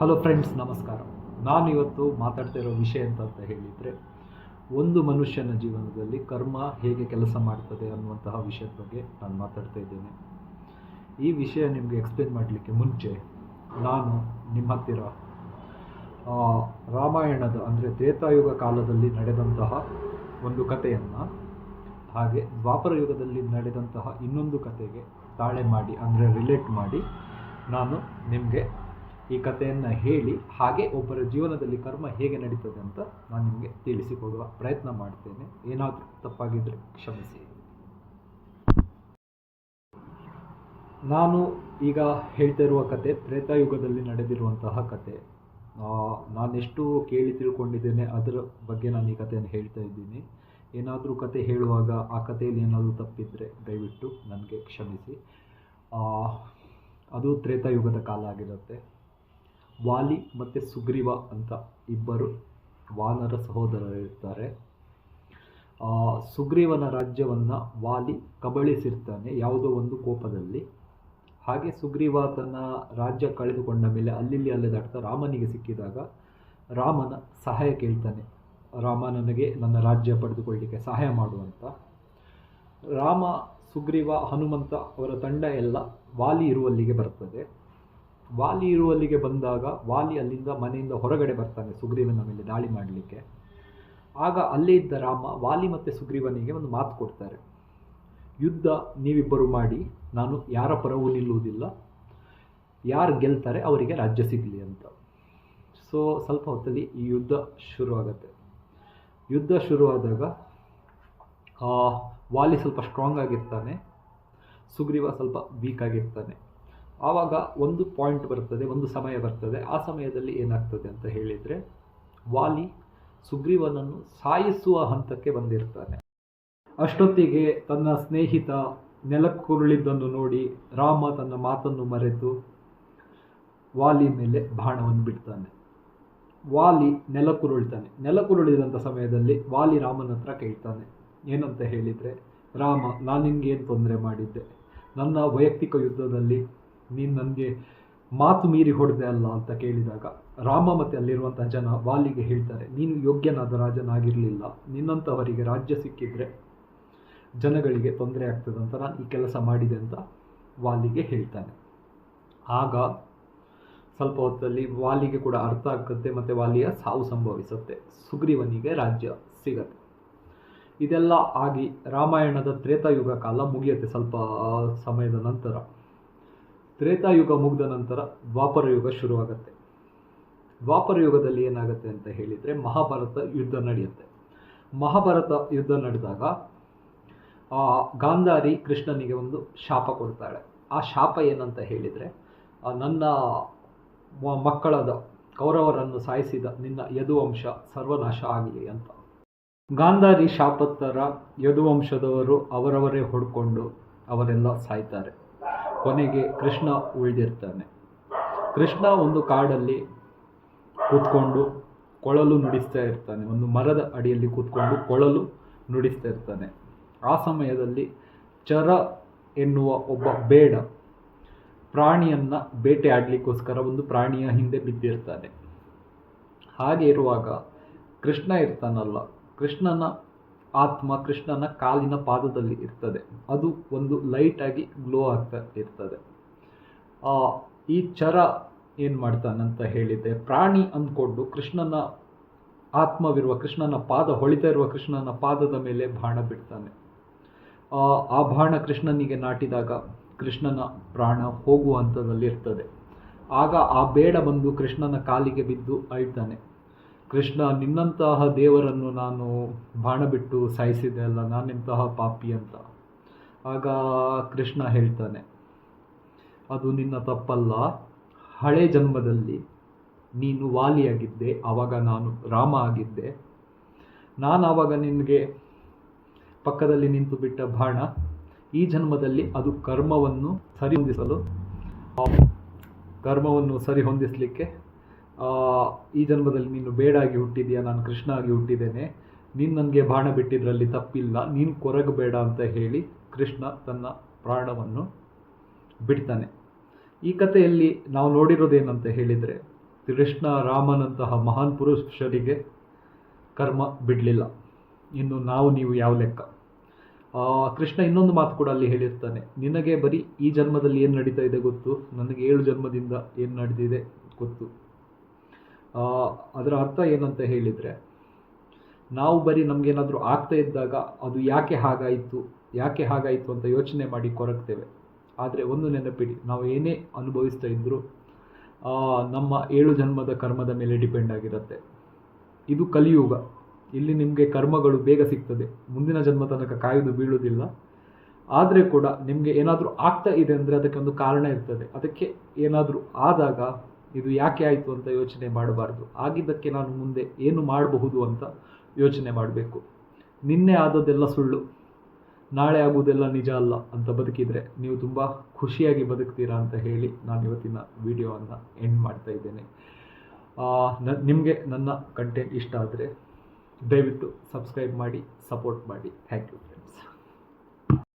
Hello friends ನಮಸ್ಕಾರ. ನಾನು ಇವತ್ತು ಮಾತಾಡ್ತಾ ಇರೋ ವಿಷಯ ಅಂತ ಅಂತ ಹೇಳಿದರೆ, ಒಂದು ಮನುಷ್ಯನ ಜೀವನದಲ್ಲಿ ಕರ್ಮ ಹೇಗೆ ಕೆಲಸ ಮಾಡ್ತದೆ ಅನ್ನುವಂತಹ ವಿಷಯದ ಬಗ್ಗೆ ನಾನು ಮಾತಾಡ್ತಾ ಇದ್ದೇನೆ. ಈ ವಿಷಯ ನಿಮಗೆ ಎಕ್ಸ್ಪ್ಲೇನ್ ಮಾಡಲಿಕ್ಕೆ ಮುಂಚೆ ನಾನು ನಿಮ್ಮ ಹತ್ತಿರ ರಾಮಾಯಣದ ಅಂದರೆ ತ್ರೇತಾಯುಗ ಕಾಲದಲ್ಲಿ ನಡೆದಂತಹ ಒಂದು ಕಥೆಯನ್ನು, ಹಾಗೆ ದ್ವಾಪರ ಯುಗದಲ್ಲಿ ನಡೆದಂತಹ ಇನ್ನೊಂದು ಕಥೆಗೆ ತಾಳೆ ಮಾಡಿ ಅಂದರೆ ರಿಲೇಟ್ ಮಾಡಿ ನಾನು ನಿಮಗೆ ಈ ಕಥೆಯನ್ನು ಹೇಳಿ ಹಾಗೆ ಒಬ್ಬರ ಜೀವನದಲ್ಲಿ ಕರ್ಮ ಹೇಗೆ ನಡೀತದೆ ಅಂತ ನಾನು ನಿಮಗೆ ತಿಳಿಸಿಕೊಡುವ ಪ್ರಯತ್ನ ಮಾಡ್ತೇನೆ. ಏನಾದರೂ ತಪ್ಪಾಗಿದ್ದರೆ ಕ್ಷಮಿಸಿ. ನಾನು ಈಗ ಹೇಳ್ತಾ ಇರುವ ಕತೆ ತ್ರೇತಾಯುಗದಲ್ಲಿ ನಡೆದಿರುವಂತಹ ಕತೆ ನಾನೆಷ್ಟು ಕೇಳಿ ತಿಳ್ಕೊಂಡಿದ್ದೇನೆ, ಅದರ ಬಗ್ಗೆ ನಾನು ಈ ಕಥೆಯನ್ನು ಹೇಳ್ತಾ ಇದ್ದೀನಿ. ಏನಾದರೂ ಕತೆ ಹೇಳುವಾಗ ಆ ಕಥೆಯಲ್ಲಿ ಏನಾದರೂ ತಪ್ಪಿದರೆ ದಯವಿಟ್ಟು ನನಗೆ ಕ್ಷಮಿಸಿ. ಅದು ತ್ರೇತಾಯುಗದ ಕಾಲ ಆಗಿರುತ್ತೆ. ವಾಲಿ ಮತ್ತು ಸುಗ್ರೀವ ಅಂತ ಇಬ್ಬರು ವಾನರ ಸಹೋದರರಿರ್ತಾರೆ. ಸುಗ್ರೀವನ ರಾಜ್ಯವನ್ನು ವಾಲಿ ಕಬಳಿಸಿರ್ತಾನೆ ಯಾವುದೋ ಒಂದು ಕೋಪದಲ್ಲಿ. ಹಾಗೆ ಸುಗ್ರೀವ ತನ್ನ ರಾಜ್ಯ ಕಳೆದುಕೊಂಡ ಮೇಲೆ ಅಲ್ಲಿ ಅಲೆದಾಡ್ತಾ ರಾಮನಿಗೆ ಸಿಕ್ಕಿದಾಗ ರಾಮನ ಸಹಾಯ ಕೇಳ್ತಾನೆ. ರಾಮ ನನಗೆ ನನ್ನ ರಾಜ್ಯ ಪಡೆದುಕೊಳ್ಳಿಕ್ಕೆ ಸಹಾಯ ಮಾಡುವಂತ ರಾಮ, ಸುಗ್ರೀವ, ಹನುಮಂತ ಅವರ ತಂಡ ಎಲ್ಲ ವಾಲಿ ಇರುವಲ್ಲಿಗೆ ಬರ್ತದೆ. ವಾಲಿ ಇರುವಲ್ಲಿಗೆ ಬಂದಾಗ ವಾಲಿ ಅಲ್ಲಿಂದ ಮನೆಯಿಂದ ಹೊರಗಡೆ ಬರ್ತಾನೆ ಸುಗ್ರೀವನ ಮೇಲೆ ದಾಳಿ ಮಾಡಲಿಕ್ಕೆ. ಆಗ ಅಲ್ಲೇ ಇದ್ದ ರಾಮ ವಾಲಿ ಮತ್ತು ಸುಗ್ರೀವನಿಗೆ ಒಂದು ಮಾತು ಕೊಡ್ತಾರೆ. ಯುದ್ಧ ನೀವಿಬ್ಬರು ಮಾಡಿ, ನಾನು ಯಾರ ಪರವೂ ನಿಲ್ಲುವುದಿಲ್ಲ. ಯಾರು ಗೆಲ್ತಾರೆ ಅವರಿಗೆ ರಾಜ್ಯ ಸಿಗಲಿ ಅಂತ. ಸೊ, ಸ್ವಲ್ಪ ಹೊತ್ತಲ್ಲಿ ಈ ಯುದ್ಧ ಶುರುವಾಗತ್ತೆ. ಯುದ್ಧ ಶುರುವಾದಾಗ ವಾಲಿ ಸ್ವಲ್ಪ ಸ್ಟ್ರಾಂಗ್ ಆಗಿರ್ತಾನೆ. ಸುಗ್ರೀವ ಸ್ವಲ್ಪ ವೀಕ್ ಆಗಿರ್ತಾನೆ. ಆವಾಗ ಒಂದು ಪಾಯಿಂಟ್ ಬರ್ತದೆ, ಒಂದು ಸಮಯ ಬರ್ತದೆ. ಆ ಸಮಯದಲ್ಲಿ ಏನಾಗ್ತದೆ ಅಂತ ಹೇಳಿದರೆ, ವಾಲಿ ಸುಗ್ರೀವನನ್ನು ಸಾಯಿಸುವ ಹಂತಕ್ಕೆ ಬಂದಿರ್ತಾನೆ. ಅಷ್ಟೊತ್ತಿಗೆ ತನ್ನ ಸ್ನೇಹಿತ ನೆಲಕ್ಕುರುಳಿದ್ದನ್ನು ನೋಡಿ ರಾಮ ತನ್ನ ಮಾತನ್ನು ಮರೆತು ವಾಲಿ ಮೇಲೆ ಬಾಣವನ್ನು ಬಿಡ್ತಾನೆ. ವಾಲಿ ನೆಲಕ್ಕುರುಳ್ತಾನೆ. ನೆಲಕ್ಕುರುಳಿದಂಥ ಸಮಯದಲ್ಲಿ ವಾಲಿ ರಾಮನ ಹತ್ರ ಕೇಳ್ತಾನೆ. ಏನಂತ ಹೇಳಿದರೆ, ರಾಮ, ನಾನು ನಿನ್ಗೆ ಏನು ತೊಂದರೆ ಮಾಡಿದ್ದೆ? ನನ್ನ ವೈಯಕ್ತಿಕ ಯುದ್ಧದಲ್ಲಿ ನೀನು ನನಗೆ ಮಾತು ಮೀರಿ ಹೊಡೆದೆ ಅಲ್ಲ ಅಂತ ಕೇಳಿದಾಗ ರಾಮ ಮತ್ತೆ ಅಲ್ಲಿರುವಂಥ ಜನ ವಾಲಿಗೆ ಹೇಳ್ತಾರೆ, ನೀನು ಯೋಗ್ಯನಾದ ರಾಜನಾಗಿರಲಿಲ್ಲ ನಿನ್ನಂಥವರಿಗೆ ರಾಜ್ಯ ಸಿಕ್ಕಿದ್ರೆ ಜನಗಳಿಗೆ ತೊಂದರೆ ಆಗ್ತದೆ ಅಂತ ನಾನು ಈ ಕೆಲಸ ಮಾಡಿದೆ ಅಂತ ವಾಲಿಗೆ ಹೇಳ್ತಾನೆ. ಆಗ ಸ್ವಲ್ಪ ಹೊತ್ತಲ್ಲಿ ವಾಲಿಗೆ ಕೂಡ ಅರ್ಥ ಆಗುತ್ತೆ ಮತ್ತು ವಾಲಿಯ ಸಾವು ಸಂಭವಿಸುತ್ತೆ, ಸುಗ್ರೀವನಿಗೆ ರಾಜ್ಯ ಸಿಗತ್ತೆ. ಇದೆಲ್ಲ ಆಗಿ ರಾಮಾಯಣದ ತ್ರೇತಾಯುಗ ಕಾಲ ಮುಗಿಯುತ್ತೆ ಸ್ವಲ್ಪ ಸಮಯದ ನಂತರ. ತ್ರೇತಾಯುಗ ಮುಗಿದ ನಂತರ ದ್ವಾಪರ ಯುಗ ಶುರುವಾಗುತ್ತೆ. ದ್ವಾಪರ ಯುಗದಲ್ಲಿ ಏನಾಗುತ್ತೆ ಅಂತ ಹೇಳಿದರೆ ಮಹಾಭಾರತ ಯುದ್ಧ ನಡೆಯುತ್ತೆ. ಮಹಾಭಾರತ ಯುದ್ಧ ನಡೆದಾಗ ಗಾಂಧಾರಿ ಕೃಷ್ಣನಿಗೆ ಒಂದು ಶಾಪ ಕೊಡ್ತಾಳೆ. ಆ ಶಾಪ ಏನಂತ ಹೇಳಿದರೆ ನನ್ನ ಮಕ್ಕಳಾದ ಕೌರವರನ್ನು ಸಾಯಿಸಿದ ನಿನ್ನ ಯದುವಂಶ ಸರ್ವನಾಶ ಆಗಲಿ ಅಂತ. ಗಾಂಧಾರಿ ಶಾಪತ್ತರ ಯದುವಂಶದವರು ಅವರವರೇ ಹೊಡ್ಕೊಂಡು ಅವರೆಲ್ಲ ಸಾಯ್ತಾರೆ. ಕೊನೆಗೆ ಕೃಷ್ಣ ಉಳಿದಿರ್ತಾನೆ. ಕೃಷ್ಣ ಒಂದು ಕಾಡಲ್ಲಿ ಕೂತ್ಕೊಂಡು ಕೊಳಲು ನುಡಿಸ್ತಾ ಇರ್ತಾನೆ. ಒಂದು ಮರದ ಅಡಿಯಲ್ಲಿ ಕೂತ್ಕೊಂಡು ಕೊಳಲು ನುಡಿಸ್ತಾ ಇರ್ತಾನೆ. ಆ ಸಮಯದಲ್ಲಿ ಚರ ಎನ್ನುವ ಒಬ್ಬ ಬೇಡ ಪ್ರಾಣಿಯನ್ನ ಬೇಟೆ ಆಡ್ಲಿಕ್ಕೋಸ್ಕರ ಒಂದು ಪ್ರಾಣಿಯ ಹಿಂದೆ ಬಿದ್ದಿರ್ತಾನೆ. ಹಾಗೆ ಇರುವಾಗ ಕೃಷ್ಣ ಇರ್ತಾನಲ್ಲ. ಕೃಷ್ಣನ ಆತ್ಮ ಕೃಷ್ಣನ ಕಾಲಿನ ಪಾದದಲ್ಲಿ ಇರ್ತದೆ. ಅದು ಒಂದು ಲೈಟ್ ಆಗಿ ಗ್ಲೋ ಆಗ್ತಾ ಇರ್ತದೆ. ಈ ಚರ ಏನು ಮಾಡ್ತಾನಂತ ಹೇಳಿದೆ ಪ್ರಾಣಿ ಅಂದ್ಕೊಂಡು ಕೃಷ್ಣನ ಆತ್ಮವಿರುವ ಕೃಷ್ಣನ ಪಾದ ಹೊಳಿತಾ ಇರುವ ಕೃಷ್ಣನ ಪಾದದ ಮೇಲೆ ಬಾಣ ಬಿಡ್ತಾನೆ. ಆ, ಆ ಬಾಣ ಕೃಷ್ಣನಿಗೆ ನಾಟಿದಾಗ ಕೃಷ್ಣನ ಪ್ರಾಣ ಹೋಗುವ ಹಂತದಲ್ಲಿ ಇರ್ತದೆ ಆಗ ಆ ಬೇಡ ಬಂದು ಕೃಷ್ಣನ ಕಾಲಿಗೆ ಬಿದ್ದು ಅಳ್ತಾನೆ. ಕೃಷ್ಣ, ನಿನ್ನಂತಹ ದೇವರನ್ನು ನಾನು ಬಾಣ ಬಿಟ್ಟು ಸಾಯಿಸಿದೆ ಅಲ್ಲ, ನಾನೆಂತಹ ಪಾಪಿ ಅಂತ. ಆಗ ಕೃಷ್ಣ ಹೇಳ್ತಾನೆ, ಅದು ನಿನ್ನ ತಪ್ಪಲ್ಲ. ಹಳೆ ಜನ್ಮದಲ್ಲಿ ನೀನು ವಾಲಿಯಾಗಿದ್ದೆ, ಆವಾಗ ನಾನು ರಾಮ ಆಗಿದ್ದೆ. ನಾನು ಆವಾಗ ನಿನಗೆ ಪಕ್ಕದಲ್ಲಿ ನಿಂತು ಬಿಟ್ಟ ಬಾಣ, ಈ ಜನ್ಮದಲ್ಲಿ ಅದು ಕರ್ಮವನ್ನು ಸರಿಹೊಂದಿಸಲು, ಕರ್ಮವನ್ನು ಸರಿ ಹೊಂದಿಸಲಿಕ್ಕೆ ಈ ಜನ್ಮದಲ್ಲಿ ನೀನು ಬೇಡಾಗಿ ಹುಟ್ಟಿದೀಯ, ನಾನು ಕೃಷ್ಣ ಆಗಿ ಹುಟ್ಟಿದ್ದೇನೆ. ನೀನು ನನಗೆ ಬಾಣ ಬಿಟ್ಟಿದ್ರಲ್ಲಿ ತಪ್ಪಿಲ್ಲ, ನೀನು ಕೊರಗಬೇಡ ಅಂತ ಹೇಳಿ ಕೃಷ್ಣ ತನ್ನ ಪ್ರಾಣವನ್ನು ಬಿಡ್ತಾನೆ. ಈ ಕಥೆಯಲ್ಲಿ ನಾವು ನೋಡಿರೋದೇನಂತ ಹೇಳಿದರೆ, ಕೃಷ್ಣ ರಾಮನಂತಹ ಮಹಾನ್ ಪುರುಷರಿಗೆ ಕರ್ಮ ಬಿಡಲಿಲ್ಲ. ಇನ್ನು ನಾವು, ನೀವು ಯಾವ ಲೆಕ್ಕ? ಕೃಷ್ಣ ಇನ್ನೊಂದು ಮಾತು ಕೂಡ ಅಲ್ಲಿ ಹೇಳಿರ್ತಾನೆ, ನಿನಗೆ ಬರೀ ಈ ಜನ್ಮದಲ್ಲಿ ಏನು ನಡೀತಾ ಇದೆ ಗೊತ್ತು? ನನಗೆ ಏಳು ಜನ್ಮದಿಂದ ಏನು ನಡೆದಿದೆ ಗೊತ್ತು? ಅದರ ಅರ್ಥ ಏನಂತ ಹೇಳಿದರೆ, ನಾವು ಬರೀ ನಮಗೇನಾದರೂ ಆಗ್ತಾ ಇದ್ದಾಗ ಅದು ಯಾಕೆ ಹಾಗಾಯಿತು ಯಾಕೆ ಹಾಗಾಯಿತು ಅಂತ ಯೋಚನೆ ಮಾಡಿ ಕೊರಗ್ತೇವೆ. ಆದರೆ ಒಂದು ನೆನಪಿಡಿ, ನಾವು ಏನೇ ಅನುಭವಿಸ್ತಾ ಇದ್ದರೂ ನಮ್ಮ ಏಳು ಜನ್ಮದ ಕರ್ಮದ ಮೇಲೆ ಡಿಪೆಂಡ್ ಆಗಿರುತ್ತೆ. ಇದು ಕಲಿಯುಗ. ಇಲ್ಲಿ ನಿಮಗೆ ಕರ್ಮಗಳು ಬೇಗ ಸಿಗ್ತದೆ. ಮುಂದಿನ ಜನ್ಮ ತನಕ ಕಾಯ್ದು ಬೀಳುವುದಿಲ್ಲ ಆದರೆ ಕೂಡ ನಿಮಗೆ ಏನಾದರೂ ಆಗ್ತಾ ಇದೆ ಅಂದರೆ ಅದಕ್ಕೆ ಒಂದು ಕಾರಣ ಇರ್ತದೆ. ಅದಕ್ಕೆ ಏನಾದರೂ ಆದಾಗ ಇದು ಯಾಕೆ ಆಯಿತು ಅಂತ ಯೋಚನೆ ಮಾಡಬಾರ್ದು. ಆಗಿದ್ದಕ್ಕೆ ನಾನು ಮುಂದೆ ಏನು ಮಾಡಬಹುದು ಅಂತ ಯೋಚನೆ ಮಾಡಬೇಕು. ನಿನ್ನೆ ಆದದ್ದೆಲ್ಲ ಸುಳ್ಳು. ನಾಳೆ ಆಗುವುದೆಲ್ಲ ನಿಜ ಅಲ್ಲ ಅಂತ ಬದುಕಿದರೆ ನೀವು ತುಂಬ ಖುಷಿಯಾಗಿ ಬದುಕ್ತೀರಾ ಅಂತ ಹೇಳಿ ನಾನು ಇವತ್ತಿನ ವಿಡಿಯೋವನ್ನು ಎಂಡ್ ಮಾಡ್ತಾ ಇದ್ದೇನೆ. ನಿಮಗೆ ನನ್ನ ಕಂಟೆಂಟ್ ಇಷ್ಟ ಆದರೆ ದಯವಿಟ್ಟು ಸಬ್ಸ್ಕ್ರೈಬ್ ಮಾಡಿ ಸಪೋರ್ಟ್ ಮಾಡಿ. Thank you